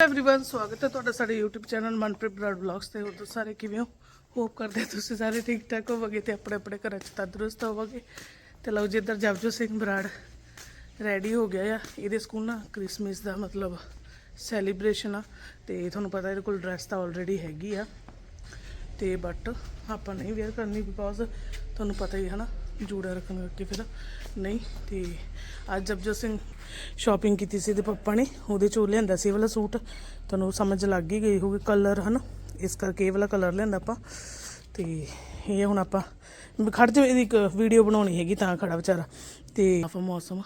Everyone स्वागत है ਤੁਹਾਡਾ ਸਾਡੇ YouTube channel Manpreet Brar vlogs ਤੇ ਹੋਰ ਤੁਸੀਂ ਸਾਰੇ ਕਿਵੇਂ ਹੋ ਹੋਪ ਕਰਦੇ ਹਾਂ ਤੁਸੀਂ ਸਾਰੇ ਠੀਕ ਠਾਕ ਹੋਵੋਗੇ ਤੇ ਆਪਣੇ ਆਪਣੇ ਘਰਾਂ 'ਚ ਤੰਦਰੁਸਤ ਹੋਵੋਗੇ ਤੇ ਲਓ ਜੀ ਇੱਧਰ ਜਪਜੋ ਸਿੰਘ ਬਰਾੜ ਰੈਡੀ ਹੋ ਗਿਆ ਆ ਇਹਦੇ ਸਕੂਲ ਨਾ ਕ੍ਰਿਸਮਸ ਦਾ ਮਤਲਬ ਸੈਲੀਬ੍ਰੇਸ਼ਨ ਆ ਤੇ ਤੁਹਾਨੂੰ ਪਤਾ ਇਹਦੇ ਕੋਲ ਡਰੈਸ ਤਾਂ ਆਲਰੇਡੀ ਹੈਗੀ ਆ ਤੇ ਬਟ ਆਪਾਂ ਨਹੀਂ ਵੇਅਰ ਕਰਨੀ ਬਿਕੋਜ਼ ਤੁਹਾਨੂੰ ਪਤਾ ਹੀ ਹੈ ਨਾ ਜੂੜਾ ਰੱਖਣ ਕਰਕੇ ਫਿਰ ਨਹੀਂ ਤੇ ਅੱਜ ਜਪਜੋ ਸਿੰਘ ਸ਼ਾਪਿੰਗ ਕੀਤੀ ਸੀ ਤੇ ਪਪਾ ਨੇ, ਉਹਦੇ ਚੋਂ ਲਿਆਂਦਾ ਸੀ ਇਹ ਵਾਲਾ ਸੂਟ। ਤੁਹਾਨੂੰ ਸਮਝ ਲੱਗ ਹੀ ਗਈ ਹੋਊਗੀ ਕਲਰ ਹਨਾ? ਇਸ ਕਰਕੇ ਇਹ ਵਾਲਾ ਕਲਰ ਲਿਆਂਦਾ ਆਪਾਂ। ਤੇ ਇਹ ਹੁਣ ਆਪਾਂ, ਖੜ ਜਾ ਇਹਦੀ ਇੱਕ ਵੀਡੀਓ ਬਣਾਉਣੀ ਹੈਗੀ ਤਾਂ ਖੜਾ ਵਿਚਾਰਾ। ਤੇ ਆਫਾ ਮੌਸਮ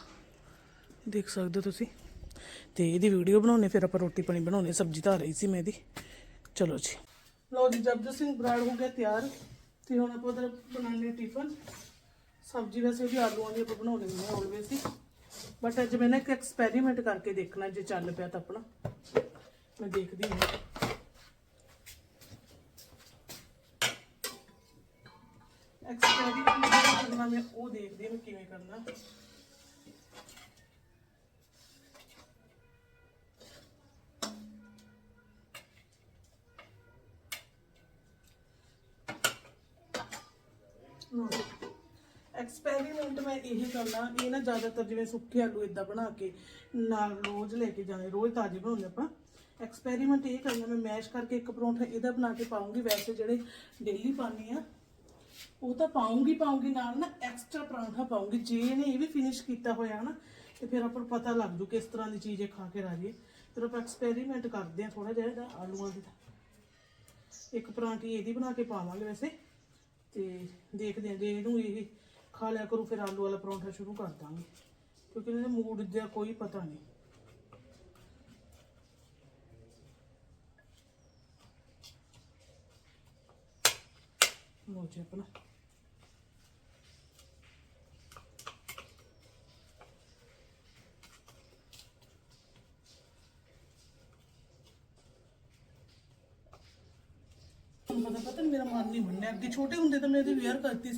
ਦੇਖ ਸਕਦੇ ਹੋ ਤੁਸੀਂ। ਤੇ ਇਹਦੀ ਵੀਡੀਓ ਬਣਾਉਣੇ, ਫਿਰ ਆਪਾਂ ਰੋਟੀ ਪਾਣੀ ਬਣਾਉਣੇ, ਸਬਜ਼ੀ ਧਰ ਰਹੀ ਸੀ ਮੈਂ ਇਹਦੀ। ਚਲੋ ਜੀ। ਲਓ ਜੀ, ਜਪਜੋਤ ਸਿੰਘ ਬਰਾੜ ਹੋ ਗਿਆ ਤਿਆਰ। ਤੇ ਹੁਣ ਆਪਾਂ ਉਹਦਾ ਬਣਾਉਣੇ ਟਿਫਨ ਸਬਜ਼ੀ ਵੈਸੇ ਉਹਦੀ ਆਲੂਆਂ ਦੀ ਆਪਾਂ ਬਣਾਉਣੀ ਹੁੰਦੀ ਹੈ ਆਲਵੇਸ ਹੀ। ਬਟ ਅੱਜ ਮੈਂ ਨਾ ਇੱਕ ਐਕਸਪੈਰੀਮੈਂਟ ਕਰਕੇ ਦੇਖਣਾ ਜੇ ਚੱਲ ਪਿਆ ਤਾਂ ਆਪਣਾ। ਮੈਂ ਦੇਖਦੀ ਹਾਂ। ਐਕਸਪੈਰੀਮੈਂਟ ਕਰਨਾ, ਮੈਂ ਉਹ ਦੇਖਦੀ ਹਾਂ ਕਿਵੇਂ ਕਰਨਾ। ਐਕਸਪੈਰੀਮੈਂਟ ਮੈਂ ਇਹ ਕਰਨਾ, ਇਹ ਨਾ ਜ਼ਿਆਦਾਤਰ ਜਿਵੇਂ ਸੁੱਕੇ ਆਲੂ ਇਦਾਂ ਬਣਾ ਕੇ ਨਾਲ ਰੋਜ਼ ਲੈ ਕੇ ਜਾਣੇ, ਰੋਜ਼ ਤਾਜ਼ੇ ਬਣਾਉਂਦੇ ਆਪਾਂ। ਐਕਸਪੈਰੀਮੈਂਟ ਇਹ ਕਰਨਾ, ਮੈਂ ਮੈਸ਼ ਕਰਕੇ ਇੱਕ ਪਰੌਂਠਾ ਇਹਦਾ ਬਣਾ ਕੇ ਪਾਉਂਗੀ, ਵੈਸੇ ਜਿਹੜੇ ਡੇਲੀ ਪਾਉਂਦੀ ਆ ਉਹ ਤਾਂ ਪਾਉਂਗੀ ਪਾਉਂਗੀ ਨਾਲ ਨਾ ਐਕਸਟਰਾ ਪਰੌਂਠਾ ਪਾਉਂਗੀ। ਜੇ ਇਹਨੇ ਇਹ ਵੀ ਫਿਨਿਸ਼ ਕੀਤਾ ਹੋਇਆ ਨਾ, ਤੇ ਫਿਰ ਆਪਾਂ ਨੂੰ ਪਤਾ ਲੱਗ ਜੂ ਕਿਸ ਤਰ੍ਹਾਂ ਦੀ ਚੀਜ਼ ਇਹ ਖਾ ਕੇ ਰਾਜੀ ਫਿਰ ਆਪਾਂ ਐਕਸਪੈਰੀਮੈਂਟ ਕਰਦੇ ਆ ਥੋੜਾ ਜਿਹਾ ਇਹਦਾ ਆਲੂਆਂ ਦੀ ਇੱਕ ਪਰਾਂਠੀ ਇਹਦੀ ਬਣਾ ਕੇ ਪਾਵਾਂਗੇ ਵੈਸੇ, ਤੇ ਦੇਖਦੇ ਹਾਂ, ਜੇ ਇਹਨੂੰ ਇਹ ਖਾ ਲਿਆ ਕਰੂ ਫਿਰ ਆਲੂ ਵਾਲਾ ਪਰੌਂਠਾ ਸ਼ੁਰੂ ਕਰ ਦਾਂਗੇ ਕਿਉਂਕਿ ਇਹਦੇ ਮੂਡ ਦਾ ਕੋਈ ਪਤਾ ਨਹੀਂ ਲੋ ਜੀ ਆਪਣਾ ਤੁਹਾਨੂੰ ਪਤਾ ਪਤਾ ਨੀ ਮੇਰਾ ਮਨ ਨਹੀਂ ਮੰਨਿਆ ਅੱਗੇ ਛੋਟੇ ਹੁੰਦੇ ਤਾਂ ਮੈਂ ਇਹਦੀ ਵੇਅਰ ਕਰਦੀ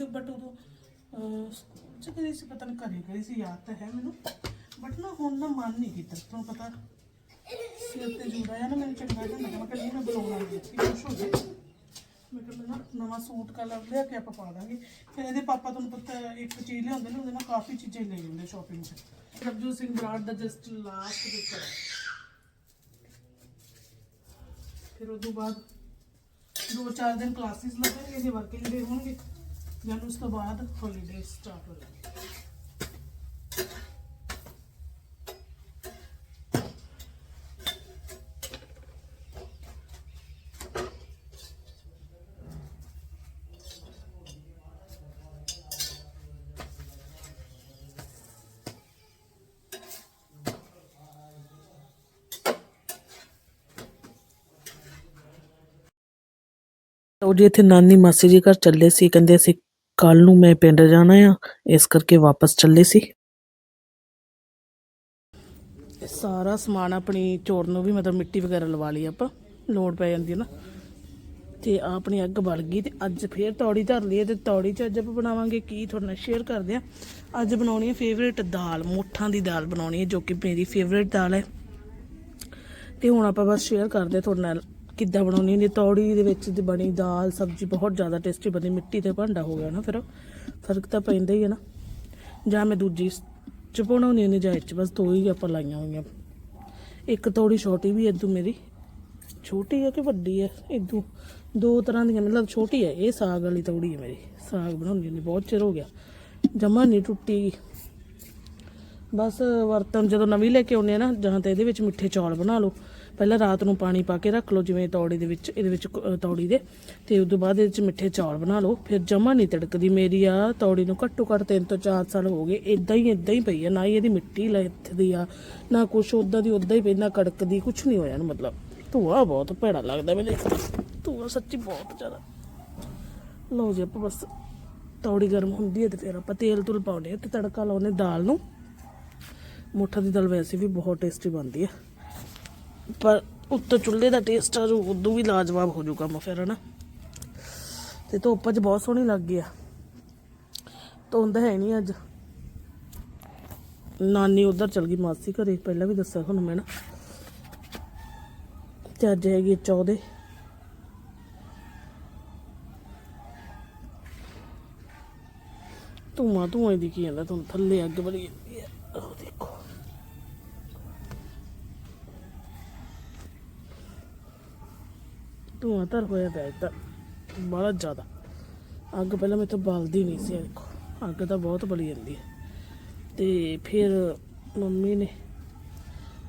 ਸੀ ਸਕੂਲ ਕਰੀ ਸੀ ਪਤਾ ਨਹੀਂ ਘਰੇ ਕਰੀ ਸੀ, ਯਾਦ ਤਾਂ ਹੈ ਮੈਨੂੰ ਬਟ ਨਾ ਹੁਣ ਨਾ ਮਨ ਨਹੀਂ ਕੀਤਾ, ਤੁਹਾਨੂੰ ਪਤਾ ਸਿਰ ਤੇ ਜੂੜਾ ਆ ਨਾ, ਮੈਨੂੰ ਚੰਗਾ ਜਿਹਾ ਲੱਗਾ ਮੈਂ ਕਹਿੰਦੀ ਮੈਂ ਬੁਲਾਉਣਾ ਨਹੀਂ ਸੀ ਖੁਸ਼ ਹੋ ਗਈ। ਮੈਂ ਕਿਹਾ ਮੈਂ ਨਾ ਨਵਾਂ ਸੂਟ ਕਲਰ ਲਿਆ ਕੇ ਆਪਾਂ ਪਾ ਦਾਂਗੇ। ਫਿਰ ਇਹਦੇ ਪਾਪਾ ਤੁਹਾਨੂੰ ਪਤਾ ਇੱਕ ਚੀਜ਼ ਲਿਆਉਂਦੇ ਨੇ, ਉਹਦੇ ਨਾਲ ਕਾਫੀ ਚੀਜ਼ਾਂ ਲੈ ਜਾਂਦੇ ਸ਼ਾਪਿੰਗ 'ਚ। ਪ੍ਰਭਜੋਤ ਸਿੰਘ ਬਰਾੜ ਦਾ ਜਸਟ ਲਾਸਟ ਵਿੱਚ ਫਿਰ ਉਦੋਂ ਬਾਅਦ ਦੋ ਚਾਰ ਦਿਨ ਕਲਾਸਿਸ ਲੱਗਣਗੇ ਜੇ ਵਰਕਿੰਗ ਡੇ ਹੋਣਗੇ। ਜਾਂ ਉਸ ਤੋਂ ਬਾਅਦ ਹੌਲੀਡੇ ਸਟਾਰਟ ਹੋ ਜਾਣਗੇ ਉਹ ਜੀ ਇੱਥੇ ਨਾਨੀ ਮਾਸੀ ਜੀ ਘਰ ਚੱਲੇ ਸੀ, ਕਹਿੰਦੇ ਅਸੀਂ ਕੱਲ੍ਹ ਨੂੰ ਮੈਂ ਪਿੰਡ ਜਾਣਾ ਆ, ਇਸ ਕਰਕੇ ਵਾਪਸ ਚੱਲੇ ਸੀ। ਸਾਰਾ ਸਮਾਨ ਆਪਣੀ ਚੋਰ ਨੂੰ ਵੀ ਮਤਲਬ ਮਿੱਟੀ ਵਗੈਰਾ ਲਵਾ ਲਈ ਆਪਾਂ ਲੋਡ ਪੈ ਜਾਂਦੀ ਹੈ ਨਾ। ਤੇ ਆਹ ਆਪਣੀ ਅੱਗ ਬਲ ਗਈ ਤੇ ਅੱਜ ਫੇਰ ਤੌੜੀ ਧਰ ਲਈ ਹੈ ਤੇ ਤੌੜੀ ਚ ਅੱਜ ਆਪਾਂ ਬਣਾਵਾਂਗੇ ਕੀ ਤੁਹਾਡੇ ਨਾਲ ਸ਼ੇਅਰ ਕਰਦੇ ਆ। ਅੱਜ ਬਣਾਉਣੀ ਹੈ ਫੇਵਰੇਟ ਦਾਲ, ਮੋਠਾਂ ਦੀ ਦਾਲ ਬਣਾਉਣੀ ਹੈ ਜੋ ਕਿ ਮੇਰੀ ਫੇਵਰੇਟ ਦਾਲ ਹੈ। ਤੇ ਹੁਣ ਆਪਾਂ ਬਸ ਸ਼ੇਅਰ ਕਰਦੇ ਹਾਂ ਤੁਹਾਡੇ ਨਾਲ ਕਿੱਦਾਂ ਬਣਾਉਣੀ ਹੁੰਦੀ ਤੌੜੀ ਦੇ ਵਿੱਚ ਦੀ ਬਣੀ ਦਾਲ, ਸਬਜ਼ੀ ਬਹੁਤ ਜ਼ਿਆਦਾ ਟੇਸਟੀ ਬਣੀ, ਮਿੱਟੀ ਤੇ ਭਾਂਡਾ ਹੋ ਗਿਆ ਨਾ ਫਿਰ। ਫ਼ਰਕ ਤਾਂ ਪੈਂਦਾ ਹੀ ਹੈ ਨਾ। ਜਾਂ ਮੈਂ ਦੂਜੀ ਚ ਬਣਾਉਣੀ ਹੁੰਦੀ ਜਾਂ ਇਹ ਚ, ਬਸ ਦੋ ਹੀ ਆਪਾਂ ਲਾਈਆਂ ਹੋਈਆਂ। ਇੱਕ ਤੌੜੀ ਛੋਟੀ ਵੀ ਇਦੋਂ ਮੇਰੀ ਛੋਟੀ ਹੈ ਕਿ ਵੱਡੀ ਹੈ ਇਦੋਂ ਦੋ ਤਰ੍ਹਾਂ ਦੀਆਂ, ਮਤਲਬ ਛੋਟੀ ਹੈ ਇਹ ਸਾਗ ਵਾਲੀ ਤੌੜੀ ਹੈ ਮੇਰੀ। ਸਾਗ ਬਣਾਉਣੀ ਹੁੰਦੀ ਬਹੁਤ ਚਿਰ ਹੋ ਗਿਆ। ਜਮਾ ਨਹੀਂ ਟੁੱਟੀ। ਬਸ ਵਰਤਨ ਜਦੋਂ ਨਵੀਂ ਲੈ ਕੇ ਆਉਂਦੇ ਆ ਨਾ, ਜਾਂ ਤਾਂ ਇਹਦੇ ਵਿੱਚ ਮਿੱਠੇ ਚੌਲ ਬਣਾ ਲਓ। ਪਹਿਲਾਂ ਰਾਤ ਨੂੰ ਪਾਣੀ ਪਾ ਕੇ ਰੱਖ ਲਓ, ਜਿਵੇਂ ਤੌੜੀ ਦੇ ਵਿੱਚ, ਇਹਦੇ ਵਿੱਚ ਕ- ਤੌੜੀ ਦੇ। ਤੇ ਉਸ ਤੋਂ ਬਾਅਦ ਇਹਦੇ ਵਿੱਚ ਮਿੱਠੇ ਚੌਲ ਬਣਾ ਲਓ। ਫਿਰ ਜਮਾ ਨਹੀਂ ਤੜਕਦੀ ਮੇਰੀ ਆ, ਤੌੜੀ ਨੂੰ ਘੱਟੋ ਘੱਟ 3 ਤੋਂ 4 ਸਾਲ ਹੋ ਗਏ। ਇਦਾਂ ਹੀ ਇਦਾਂ ਹੀ ਪਈ ਆ। ਨਾ ਹੀ ਇਹਦੀ ਮਿੱਟੀ ਲੱਥਦੀ ਆ, ਨਾ ਕੁਛ ਉਦਾਂ ਦੀ ਉਦਾਂ ਹੀ ਪਈ, ਨਾ ਕੜਕਦੀ, ਕੁਛ ਨਹੀਂ ਹੋਇਆ ਇਹਨੂੰ ਮਤਲਬ। ਧੂਆ ਬਹੁਤ ਭੈੜਾ ਲੱਗਦਾ ਮੈਨੂੰ ਇੱਕ ਧੂਆ ਸੱਚੀ ਬਹੁਤ ਜ਼ਿਆਦਾ। ਲਓ ਜੀ, ਆਪਾਂ ਬਸ ਤੌੜੀ ਗਰਮ ਹੁੰਦੀ ਹੈ ਤੇ ਫਿਰ ਆਪਾਂ ਤੇਲ ਤੁਲ ਪਾਉਂਦੇ ਆ ਤੇ ਤੜਕਾ ਲਾਉਨੇ ਦਾਲ ਨੂੰ। ਮੋਠਾ ਦੀ ਦਾਲ ਵੈਸੇ ਵੀ ਬਹੁਤ ਟੇਸਟੀ ਬਣਦੀ ਹੈ ਪਰ ਉੱਤੋਂ ਚੁੱਲ੍ਹੇ ਦਾ ਟੇਸਟ ਆ ਜੋ ਉਦੋਂ ਵੀ ਲਾਜਵਾਬ ਹੋ ਜੂ ਕੰਮ ਫਿਰ, ਹਨਾ? ਤੇ ਧੁੱਪ 'ਚ ਬਹੁਤ ਸੋਹਣੀ ਲੱਗ ਗਈ ਆ। ਧੁੰਦ ਹੈ ਨਹੀਂ ਅੱਜ। ਨਾਨੀ ਉਧਰ ਚਲ ਗਈ ਮਾਸੀ ਘਰੇ, ਪਹਿਲਾਂ ਵੀ ਦੱਸਿਆ ਤੁਹਾਨੂੰ ਮੈਂ ਨਾ। ਤੇ ਅੱਜ ਹੈਗੀ 14 ਧੂਆਂ ਧੂਆਂ ਦੀ ਕੀ ਜਾਂਦਾ ਤੁਹਾਨੂੰ ਥੱਲੇ ਅੱਗ ਬੜੀ ਜਾਂਦੀ ਹੈ ਧੂਆਂ ਧਰ ਹੋਇਆ ਪਿਆ ਇਹ ਤਾਂ ਬੜਾ ਜ਼ਿਆਦਾ। ਅੱਗ ਪਹਿਲਾਂ ਮੇਰੇ ਤੋਂ ਬਲਦੀ ਨਹੀਂ ਸੀ ਦੇਖੋ ਅੱਗ ਤਾਂ ਬਹੁਤ ਬਲੀ ਜਾਂਦੀ ਹੈ। ਤੇ ਫਿਰ ਮੰਮੀ ਨੇ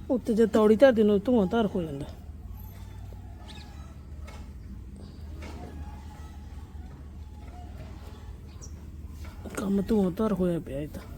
ਉੱਤੇ ਜੇ ਤੌੜੀ ਧਰਦੀ ਨੂੰ ਧੂਆਂ ਧਰ ਹੋ ਜਾਂਦਾ। ਕੰਮ ਧੂਆਂ ਧਰ ਹੋਇਆ ਪਿਆ ਇਹ ਤਾਂ।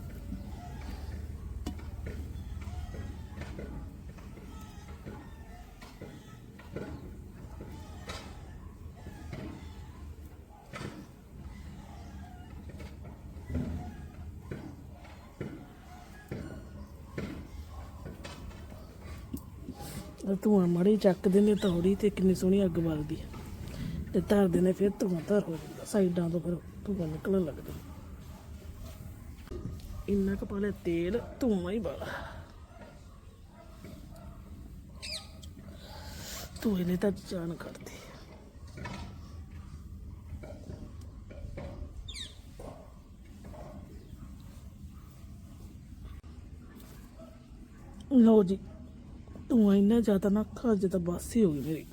ਧੂਆਂ ਮੜੀ ਚੱਕਦੇ ਨੇ ਤੌੜੀ ਤੇ ਕਿੰਨੀ ਸੋਹਣੀ ਅੱਗ ਬਲਦੀ ਹੈ ਤੇ ਧਰਦੇ ਨੇ ਫਿਰ ਧੂਆਂ ਧਰ ਹੋ ਜਾਂਦਾ, ਸਾਈਡਾਂ ਤੋਂ ਫਿਰ ਧੂਆਂ ਨਿਕਲਣ ਲੱਗਦਾ ਇੰਨਾ ਕੁ ਪਾ ਲਿਆ ਤੇਲ, ਧੂਆਂ ਹੀ ਬਾਲਾ ਧੂਏ ਨੇ ਤਾਂ ਜਾਨ ਕਰਦੀ ਲਓ ਜੀ ਧੂਆਂ ਇੰਨਾ ਜ਼ਿਆਦਾ ਨਾ ਅੱਖਾਂ 'ਚ ਤਾਂ ਬਸ ਹੀ ਹੋ ਗਈ ਮੇਰੀ।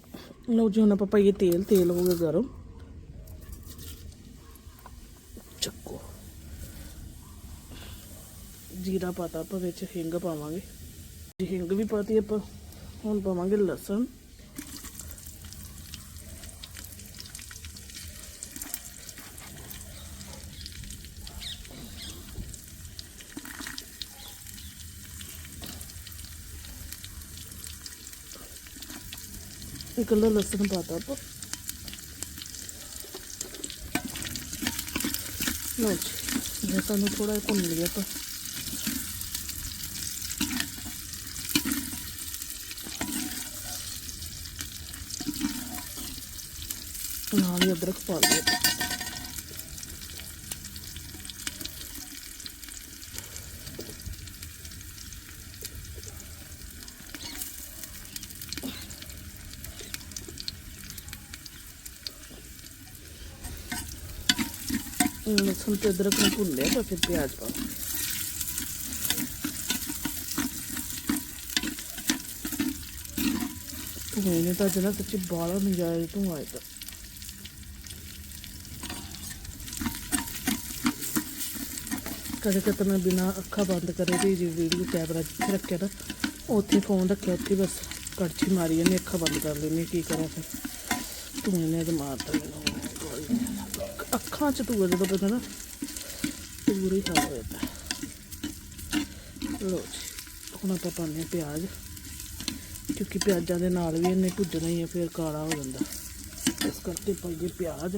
ਲਓ ਜੀ, ਹੁਣ ਆਪਾਂ ਪਾਈਏ ਤੇਲ ਤੇਲ ਹੋ ਗਿਆ ਗਰਮ। ਚੱਕੋ। ਜੀਰਾ ਪਾਤਾ ਆਪਾਂ ਵਿੱਚ, ਹਿੰਗ ਪਾਵਾਂਗੇ। ਹਿੰਗ ਵੀ ਪਾਤੀ ਆਪਾਂ। ਹੁਣ ਪਾਵਾਂਗੇ ਲਸਣ। ਇੱਕ ਕਿਲੋ ਲਸਣ ਪਾਤਾ ਆਪਾਂ। ਲਓ ਜੀ ਲਸਣ ਨੂੰ ਥੋੜਾ ਭੁੰਨ ਲਿਆ ਆਪਾਂ। ਨਾਲ ਹੀ ਅਦਰਕ ਪਾ ਲਿਆ ਲਸਣ ਤੇ ਅਦਰਕ ਨੂੰ ਭੁੰਨ ਲਿਆ ਤਾਂ ਫਿਰ ਪਿਆਜ਼ ਪਾ ਧੂਏ ਨੇ ਤਾਂ ਜਨਾ ਸੱਚੀ ਬਾਲਾ ਨਜ਼ਾਰੇ ਧੂਆ ਇਹ ਤਾਂ ਕਦੇ ਕਦੇ ਮੈਂ ਬਿਨਾ ਅੱਖਾਂ ਬੰਦ ਕਰੇ ਵੀ ਜੀ ਵੀਡੀਓ ਕੈਮਰਾ ਜਿੱਥੇ ਰੱਖਿਆ ਨਾ ਉੱਥੇ ਫੋਨ ਰੱਖਿਆ ਉੱਥੇ ਬਸ ਕੜਛੀ ਮਾਰੀ ਜਾਂਦੀ ਅੱਖਾਂ ਬੰਦ ਕਰ ਲੈਂਦੀ ਕੀ ਕਰਾਂ ਫਿਰ ਧੂਏ ਨੇ ਤਾਂ ਮਾਰਤਾ ਮੈਨੂੰ ਅੱਖਾਂ 'ਚ ਧੂਆ ਜਦੋਂ ਪਤਾ ਨਾ ਤੇ ਹਾਲ ਹੋ ਜਾਂਦਾ। ਲੋ ਹੁਣ ਆਪਾਂ ਪਾਉਂਦੇ ਹਾਂ ਪਿਆਜ਼, ਕਿਉਂਕਿ ਪਿਆਜ਼ਾਂ ਦੇ ਨਾਲ ਵੀ ਇਹਨੇ ਭੁੱਜਣਾ ਹੀ ਆ, ਫਿਰ ਕਾਲਾ ਹੋ ਜਾਂਦਾ। ਇਸ ਕਰਕੇ ਪਾਈਏ ਪਿਆਜ਼।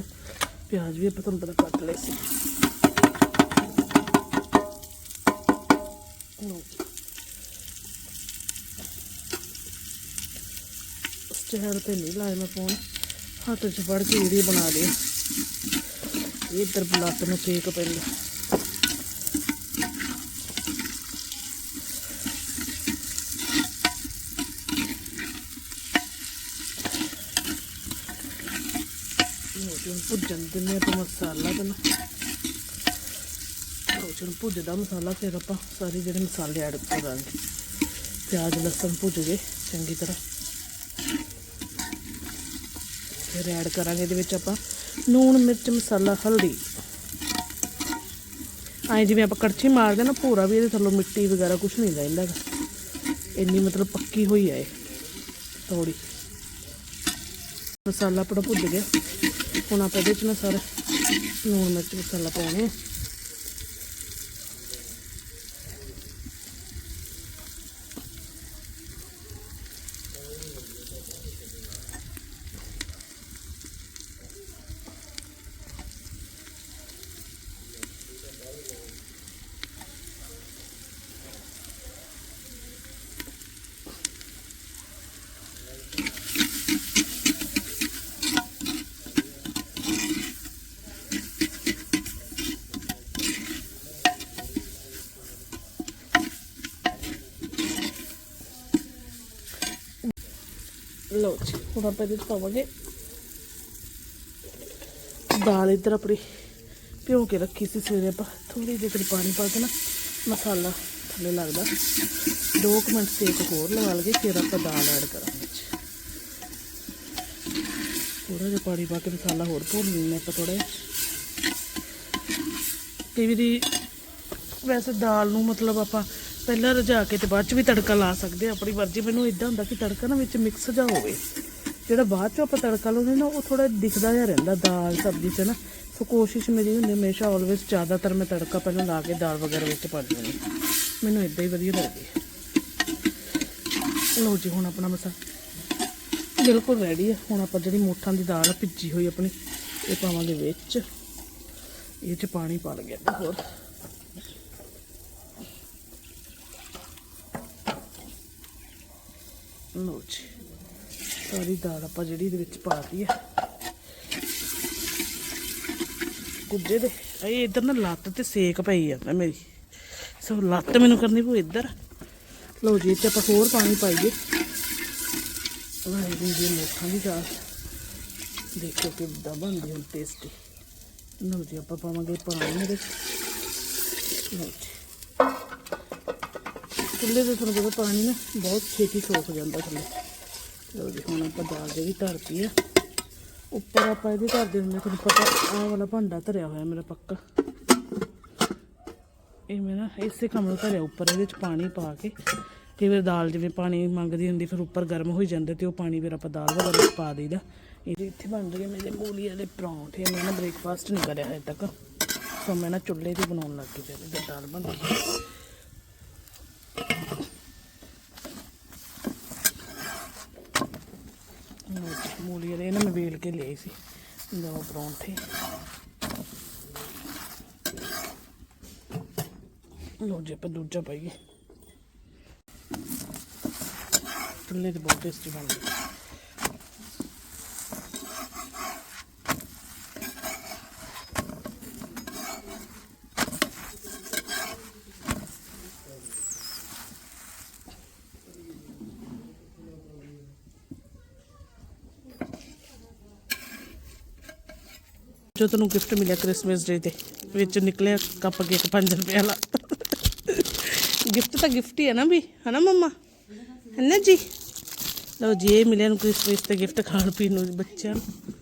ਪਿਆਜ਼ ਵੀ ਆਪਾਂ ਤੁਹਾਨੂੰ ਪਤਾ ਕੱਟ ਲਏ ਸੀ। ਲਓ ਸਟੈਂਡ ਤੇ ਨਹੀਂ ਲਾਇਆ ਮੈਂ ਫੋਨ। ਹੱਥ 'ਚ ਫੜ ਕੇ ਵੀਡੀਓ ਬਣਾ ਲਈ ਇੱਧਰ ਬਲੱਤ ਨੂੰ ਸੇਕ ਪੈਂਦਾ ਉਹ ਭੁੱਜਣ ਦਿੰਦੇ ਆਪਾਂ ਮਸਾਲਾ ਤੇ ਨਾ। ਭੁੱਜਦਾ ਮਸਾਲਾ ਫਿਰ ਆਪਾਂ ਸਾਰੇ ਜਿਹੜੇ ਮਸਾਲੇ ਐਡ ਕਰਾਂਗੇ। ਪਿਆਜ਼, ਲਸਣ ਭੁੱਜ ਗਏ ਚੰਗੀ ਤਰ੍ਹਾਂ। ਫਿਰ ਐਡ ਕਰਾਂਗੇ ਇਹਦੇ ਵਿੱਚ ਆਪਾਂ ਲੂਣ ਮਿਰਚ, ਮਸਾਲਾ, ਹਲਦੀ। ਐਂ ਜਿਵੇਂ ਆਪਾਂ ਕੜਛੀ ਮਾਰਦੇ ਨਾ, ਭੂਰਾ ਵੀ ਇਹਦੇ ਥੱਲੋਂ ਮਿੱਟੀ ਵਗੈਰਾ ਕੁਝ ਨਹੀਂ ਰਹਿੰਦਾ ਗਾ ਇੰਨੀ ਮਤਲਬ ਪੱਕੀ ਹੋਈ ਹੈ ਇਹ ਤੋੜੀ। ਮਸਾਲਾ ਆਪਣਾ ਭੁੱਜ ਗਿਆ। ਹੁਣ ਆਪਾਂ ਇਹਦੇ ਚ ਨਾ ਸਾਰਾ ਲੂਣ ਮਿਰਚ, ਮਸਾਲਾ ਪਾਉਣੇ ਆ। ਲਓ ਜੀ, ਹੁਣ ਆਪਾਂ ਇਹਦੇ ਵਿੱਚ ਪਾਵਾਂਗੇ ਦਾਲ ਇੱਧਰ ਆਪਣੀ ਭਿਓ ਕੇ ਰੱਖੀ ਸੀ ਸਵੇਰੇ ਆਪਾਂ। ਥੋੜੀ ਜਿਹੀ ਪਾਣੀ ਪਾ ਕੇ ਨਾ ਮਸਾਲਾ ਥੱਲੇ ਲੱਗਦਾ। 2 ਮਿੰਟ ਸੇਕ ਹੋਰ ਲਵਾ ਲਗੇ ਫਿਰ ਆਪਾਂ ਦਾਲ ਐਡ ਕਰਾਂਗੇ ਵਿੱਚ ਥੋੜਾ ਜਿਹਾ ਪਾਣੀ ਪਾ ਕੇ ਮਸਾਲਾ ਹੋਰ ਭੁੰਨ ਲੈਣਾ ਆਪਾਂ ਥੋੜਾ ਜਿਹਾ। ਕਈ ਵਾਰੀ ਵੈਸੇ ਦਾਲ ਨੂੰ ਮਤਲਬ ਆਪਾਂ ਪਹਿਲਾਂ ਰਝਾ ਕੇ ਤੇ ਬਾਅਦ ਚ ਵੀ ਤੜਕਾ ਲਾ ਸਕਦੇ ਆ, ਆਪਣੀ ਮਰਜ਼ੀ। ਮੈਨੂੰ ਇਦਾਂ ਹੁੰਦਾ ਕਿ ਤੜਕਾ ਨਾ ਵਿੱਚ ਮਿਕਸ ਜਾ ਹੋਵੇ। ਜਿਹੜਾ ਬਾਅਦ ਚ ਆਪਾਂ ਤੜਕਾ ਲਾਉਂਦੇ ਨਾ, ਉਹ ਥੋੜਾ ਦਿਖਦਾ ਜਿਹਾ ਰਹਿੰਦਾ ਦਾਲ, ਸਬਜ਼ੀ ਚ ਨਾ। ਸੋ ਕੋਸ਼ਿਸ਼ ਮੇਰੀ ਹੁੰਦੀ ਹਮੇਸ਼ਾ ਆਲਵੇਸ ਜ਼ਿਆਦਾਤਰ ਮੈਂ ਤੜਕਾ ਪਹਿਲਾਂ ਲਾ ਕੇ ਦਾਲ ਵਗੈਰਾ ਵਿੱਚ ਪਾ ਦਿੰਦੀ ਮੈਨੂੰ ਇਦਾਂ ਹੀ ਵਧੀਆ ਲੱਗਦੀ ਹੈ ਲਓ ਜੀ, ਹੁਣ ਆਪਣਾ ਮਸਾਲਾ। ਬਿਲਕੁਲ ਰੈਡੀ ਹੈ ਹੁਣ ਆਪਾਂ ਜਿਹੜੀ ਮੋਠਾਂ ਦੀ ਦਾਲ ਭਿੱਜੀ ਹੋਈ ਆਪਣੀ, ਇਹ ਪਾਵਾਂਗੇ ਵਿੱਚ। ਇਹ ਚ ਪਾਣੀ ਪਾ ਲਗੇ ਹੋਰ। ਲੋ ਜੀ। ਸਾਰੀ ਦਾਲ ਆਪਾਂ ਜਿਹੜੀ ਇਹਦੇ ਵਿੱਚ ਪਾਤੀ ਹੈ ਗੁੱਜੇ ਦੇ। ਇਹ ਇਧਰ ਨਾ ਲੱਤ ਤੇ ਸੇਕ ਪਈ ਆ ਮੇਰੀ। ਸੋ ਲੱਤ ਮੈਨੂੰ ਕਰਨੀ ਪਊ ਇੱਧਰ। ਲਓ ਜੀ ਇਹ ਆਪਾਂ ਹੋਰ ਪਾਣੀ ਪਾਈਏ। ਵਾਹਿਗੁਰੂ ਜੀ ਮੋਠਾਂ ਦੀ ਦਾਲ। ਦੇਖੋ ਕਿੱਦਾਂ ਬਣਦੀ ਹੁਣ ਟੇਸਟੀ ਲਓ ਜੀ, ਆਪਾਂ ਪਾਵਾਂਗੇ ਪਾਣੀ ਇਹਦੇ 'ਚ ਲਓ ਜੀ। ਚੁੱਲ੍ਹੇ ਦੇ ਤੁਹਾਨੂੰ ਪਤਾ ਪਾਣੀ ਨਾ ਬਹੁਤ ਛੇਤੀ ਸੋਖ ਜਾਂਦਾ ਥੱਲੇ। ਲਓ ਜੀ, ਹੁਣ ਆਪਾਂ ਦਾਲ ਜਿਹੜੀ ਧਰਤੀ ਆ, ਉੱਪਰ ਆਪਾਂ ਇਹਦੇ ਧਰਦੇ ਹੁੰਦੇ ਤੁਹਾਨੂੰ ਪਤਾ ਆਹ ਵਾਲਾ ਭਾਂਡਾ ਧਰਿਆ ਹੋਇਆ ਮੇਰਾ ਪੱਕਾ। ਇਹ ਮੈਂ ਨਾ ਇਸੇ ਕਮਰੇ ਧਰਿਆ, ਉੱਪਰ ਇਹਦੇ ਚ ਪਾਣੀ ਪਾ ਕੇ। ਕਈ ਵਾਰ ਦਾਲ ਜਿਵੇਂ ਪਾਣੀ ਮੰਗਦੀ ਹੁੰਦੀ, ਫਿਰ ਉੱਪਰ ਗਰਮ ਹੋਈ ਜਾਂਦਾ ਤੇ ਉਹ ਪਾਣੀ ਫਿਰ ਆਪਾਂ ਦਾਲ ਵਗੈਰਾ ਪਾ ਦਈਦਾ। ਇਹਦੇ ਇੱਥੇ ਬਣ ਰਹੇ ਮੇਰੇ ਮੂਲੀ ਵਾਲੇ ਪਰੌਂਠੇ, ਮੈਂ ਨਾ ਬ੍ਰੇਕਫਾਸਟ ਨਹੀਂ ਕਰਿਆ ਹਜੇ ਤੱਕ। ਸੋ ਮੈਂ ਨਾ ਚੁੱਲ੍ਹੇ ਤੇ ਬਣਾਉਣ ਲੱਗ ਗਈ ਤੇ ਦਾਲ ਬਣ ਗਈ ਲਓ ਇਹਨਾਂ ਮੈਂ ਵੇਲ ਕੇ ਲਿਆਈ ਸੀ। ਦੋ ਪਰੌਂਠੇ। ਲਓ ਜੀ, ਆਪਾਂ ਦੂਜਾ ਪਾਈਏ। ਚੁੱਲ੍ਹੇ ਤੇ ਬਹੁਤ ਟੇਸਟੀ ਬਣਦੀ ਜੋ ਤੈਨੂੰ ਗਿਫਟ ਮਿਲਿਆ ਕ੍ਰਿਸਮਸ ਡੇ ਤੇ, ਵਿੱਚ ਨਿਕਲਿਆ ਕੱਪ ਕੇਕ 5 ਰੁਪਏ ਵਾਲਾ। ਗਿਫਟ ਤਾਂ ਗਿਫਟ ਹੀ ਹੈ ਨਾ ਵੀ, ਹਨਾ ਮੰਮਾ? ਹੈ ਜੀ? ਲਓ ਜੀ, ਇਹ ਮਿਲਿਆ ਨੂੰ ਕ੍ਰਿਸਮਸ ਤੇ ਗਿਫਟ ਖਾਣ ਪੀਣ ਨੂੰ ਬੱਚਿਆਂ ਨੂੰ।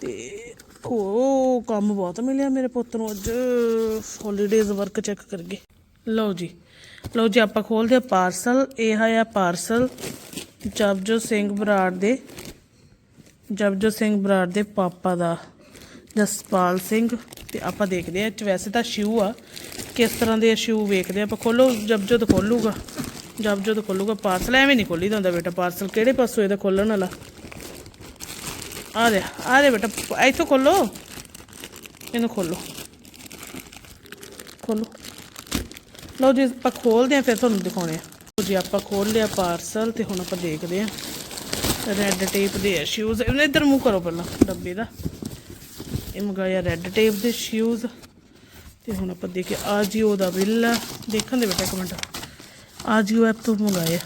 ਤੇ ਉਹ ਕੰਮ ਬਹੁਤ ਮਿਲਿਆ ਮੇਰੇ ਪੁੱਤ ਨੂੰ ਅੱਜ। ਹੌਲੀਡੇਜ਼ ਵਰਕ ਚੈੱਕ ਕਰਕੇ। ਲਓ ਜੀ ਲਓ ਜੀ, ਆਪਾਂ ਖੋਲਦੇ ਆ ਪਾਰਸਲ ਇਹ ਹੈ ਪਾਰਸਲ ਜਪਜੋ ਸਿੰਘ ਬਰਾੜ ਦੇ ਜਪਜੋ ਸਿੰਘ ਬਰਾੜ ਦੇ ਪਾਪਾ ਦਾ। ਜਸਪਾਲ ਸਿੰਘ ਤੇ ਆਪਾਂ ਦੇਖਦੇ ਆ ਇਹ 'ਚ ਵੈਸੇ ਤਾਂ ਸ਼ੂ ਆ। ਕਿਸ ਤਰ੍ਹਾਂ ਦੇ ਸ਼ੂ ਵੇਖਦੇ ਆ ਆਪਾਂ ਖੋਲੋ ਜਪਜੋ ਤਾਂ ਖੋਲੂਗਾ। ਜਬ ਤਾਂ ਖੋਲੂਗਾ। ਪਾਰਸਲ ਐਵੇਂ ਨਹੀਂ ਖੋਲੀ ਦਾ ਹੁੰਦਾ ਬੇਟਾ। ਪਾਰਸਲ ਕਿਹੜੇ ਪਾਸੋਂ ਇਹਦਾ ਖੋਲਣ ਵਾਲਾ? ਆ ਰਿਹਾ ਆ ਰਿਹਾ ਬੇਟਾ। ਇੱਥੋਂ ਖੋਲੋ। ਇਹਨੂੰ ਖੋਲੋ। ਖੋਲੋ। ਲਓ ਜੀ, ਆਪਾਂ ਖੋਲਦੇ ਆ ਫਿਰ ਤੁਹਾਨੂੰ ਦਿਖਾਉਣੇ ਆ ਲਓ ਜੀ, ਆਪਾਂ ਖੋਲ ਲਿਆ ਪਾਰਸਲ ਤੇ ਹੁਣ ਆਪਾਂ ਦੇਖਦੇ ਆ ਰੈੱਡ ਟੇਪ ਦੇ ਆ ਸ਼ੂਜ਼ ਇੱਧਰ ਮੂੰਹ ਕਰੋ ਪਹਿਲਾਂ, ਡੱਬੇ ਦਾ। ਇਹ ਮੰਗਾਇਆ ਰੈੱਡ ਟੇਪ ਦੇ ਸ਼ੂਜ਼ ਤੇ ਹੁਣ ਆਪਾਂ ਦੇਖੇ ਆਜੀਓ ਦਾ ਬਿੱਲ ਦੇਖਣ ਦੇ ਬੇਟਾ ਇੱਕ ਮਿੰਟ। ਆਜੀਓ ਐਪ ਤੋਂ ਮੰਗਾਇਆ।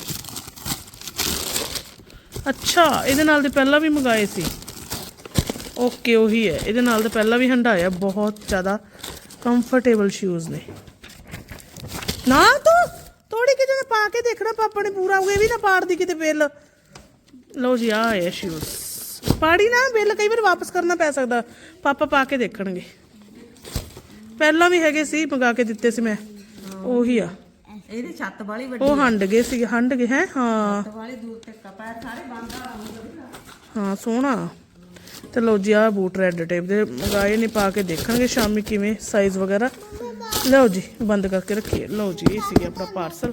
ਅੱਛਾ, ਇਹਦੇ ਨਾਲ ਦੇ ਪਹਿਲਾਂ ਵੀ ਮੰਗਾਏ ਸੀ। ਓਕੇ ਉਹੀ ਹੈ। ਇਹਦੇ ਨਾਲ ਤਾਂ ਪਹਿਲਾਂ ਵੀ ਹੰਡਾਇਆ ਬਹੁਤ ਜ਼ਿਆਦਾ ਕੰਫਰਟੇਬਲ ਸ਼ੂਜ਼ ਨੇ। ਨਾ, ਤੂੰ ਥੋੜੀ ਕਿ ਜਗ੍ਹਾ ਪਾ ਕੇ ਦੇਖਣਾ, ਪਾਪਾ ਨੇ ਪੂਰਾ ਉਹ ਵੀ ਨਾ ਪਾੜਦੀ ਕਿਤੇ ਬਿੱਲ ਲਓ ਜੀ ਆ ਹੈ ਸ਼ੂਜ਼ ਪਾੜੀ ਨਾ ਬਿੱਲ ਕਈ ਵਾਰ ਵਾਪਸ ਕਰਨਾ ਪੈ ਸਕਦਾ। ਪਾਪਾ ਪਾ ਕੇ ਦੇਖਣਗੇ। ਪਹਿਲਾਂ ਵੀ ਹੈਗੇ ਸੀ ਮੰਗਾ ਕੇ ਦਿੱਤੇ ਸੀ ਮੈਂ। ਉਹੀ ਆ। ਇਹਦੀ ਛੱਤ ਵਾਲੀ ਵੱਡੀ ਉਹ ਹੰਡ ਗਏ ਸੀ ਹੰਡ ਗਏ ਹੈ? ਹਾਂ। ਵਾਲੀ ਦੂਰ ਤੇ ਕਪੈਰ ਸਾਰੇ ਬੰਦ ਆ ਹਾਂ ਸੋਹਣਾ। ਤੇ ਲਓ ਜੀ ਆ ਬੂਟ ਰੈੱਡ ਟੇਪ ਦੇ ਮੰਗਾਏ ਨੇ ਪਾ ਕੇ ਦੇਖਾਂਗੇ ਸ਼ਾਮੀ ਕਿਵੇਂ ਸਾਈਜ਼ ਵਗੈਰਾ। ਲਓ ਜੀ ਬੰਦ ਕਰਕੇ ਰੱਖੀਏ। ਲਓ ਜੀ ਇਹ ਸੀ ਆਪਣਾ ਪਾਰਸਲ